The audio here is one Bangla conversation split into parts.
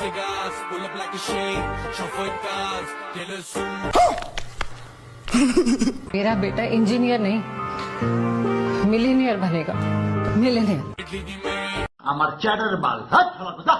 cigars, pull up like a shade, chauffeur cars, dealer suits. मेरा बेटा इंजीनियर नहीं मिलीनियर बनेगा मिलीनियर আমার চ্যাটার বাল হাত শালা কোথা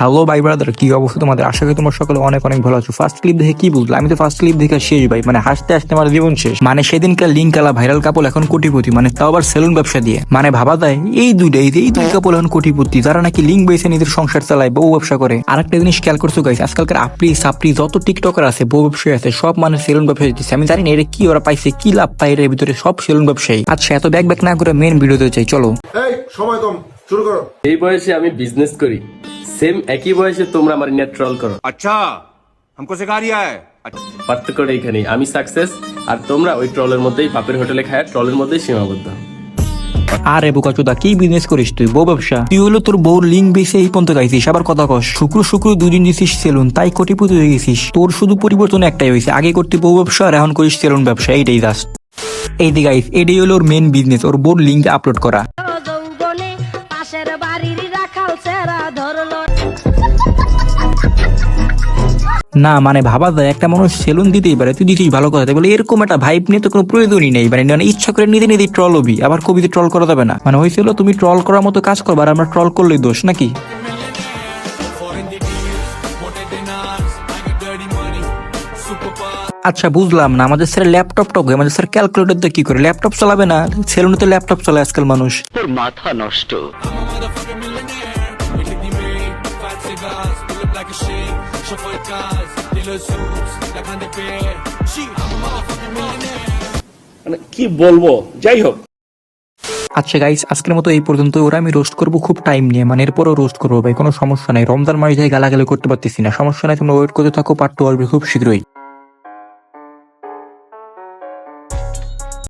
হ্যালো ভাই ব্রাদার কি অবস্থা তোমাদের? আশা করি তোমার সকলে অনেক অনেক ভালো আছো। ফার্স্ট ক্লিপ দেখে কি বুঝলো আমি তো ফার্স্ট ক্লিপ দেখে শেষ ভাই মানে হাসতে হাসতে আমার জীবন শেষ। মানে সেদিনকার লিঙ্ক আলা ভাইরাল কাপল এখন কোটিপতি মানে তাও আবার সেলুন ব্যবসা দিয়ে। মানে ভাবা যায় এই দুইটা এই যে এই দুই কাপল এখন কোটিপতি যারা নাকি লিঙ্ক বেছে নিজের সংসার চালায় বউ ব্যবসা করে। আর একটা জিনিস খেয়াল করছ গাইস আজকালকার আপনি সাপড়ি যত টিকটকার আছে বউ ব্যবসায়ী আছে সব মানে সেলুন ব্যবসা দিচ্ছে। আমি জানি না এটা কি ওরা পাইছে কি লাভ পাই এর ভিতরে সব সেলুন ব্যবসায়ী। আচ্ছা এত ব্যাক ব্যাক না করে মেন ভিডিওতে চাই চলো। এই সময় কম শুরু করো। এই বয়সে আমি বিজনেস করি। সেম একই বয়সে তোমরা আমার নেট ট্রল করো अच्छा हमको सिखा रिया है अच्छा পার্থক্যটা এখানেই আমি সাকসেস আর তোমরা ওই ট্রলের মধ্যেই পাপের হোটেলে খায় ট্রলের মধ্যেই সীমাবদ্ধ আরে বোকা চোদা কি বিজনেস করিস তুই বউ ব্যবসা তুই হলো তোর বউর লিঙ্ক বেসে এই পর্যন্ত গাইছিস আবার কথা কস শুক্র শুক্র দুদিন দিছিস সেলুন তাই কোটিপতি হয়ে গেছিস তোর শুধু পরিবর্তন একটাই হয়েছে আগে করতে বউ ব্যবসা আর এখন করিস সেলুন ব্যবসা এইটাই জাস্ট এই দি গাইস এটাই হলো ওর মেন বিজনেস ওর বউর লিঙ্ক আপলোড করা না মানে ভাবা যায়, একটা মানুষ সেলুন দিতেই পারে, তুই দিতেই ভালো কথা। বলে এরকম একটা ভাইব নিয়ে তো কোনো প্রয়োজনই নেই মানে মানে ইচ্ছা করে নিজে নিজে ট্রল হবি, আবার কবিতে ট্রল করা যাবে না। মানে হয়েছিল তুমি ট্রল করার মতো কাজ করবা আর আমরা ট্রল করলেই দোষ, নাকি. আচ্ছা বুঝলাম না, আমাদের স্যার ল্যাপটপ টক আমাদের স্যার ক্যালকুলেটর দিয়ে কি করে? ল্যাপটপ চালাবে না? সেলুনে তো ল্যাপটপ চলে আজকাল মানুষ। মাথা a chauffeur de le la grande bed. She, I'm a motherfucking millionaire. মানে কি বলব? যাই হোক। আচ্ছা গাইস আজকের মতো এই পর্যন্ত ওরা আমি রোস্ট করব খুব টাইম নিয়ে মানে এরপরও রোস্ট করব ভাই কোনো সমস্যা নাই। রমজান মাস যাই গালাগালি করতে পারতেছি না। সমস্যা নাই তোমরা ওয়েট করতে থাকো পার্ট টু আসবে খুব শীঘ্রই।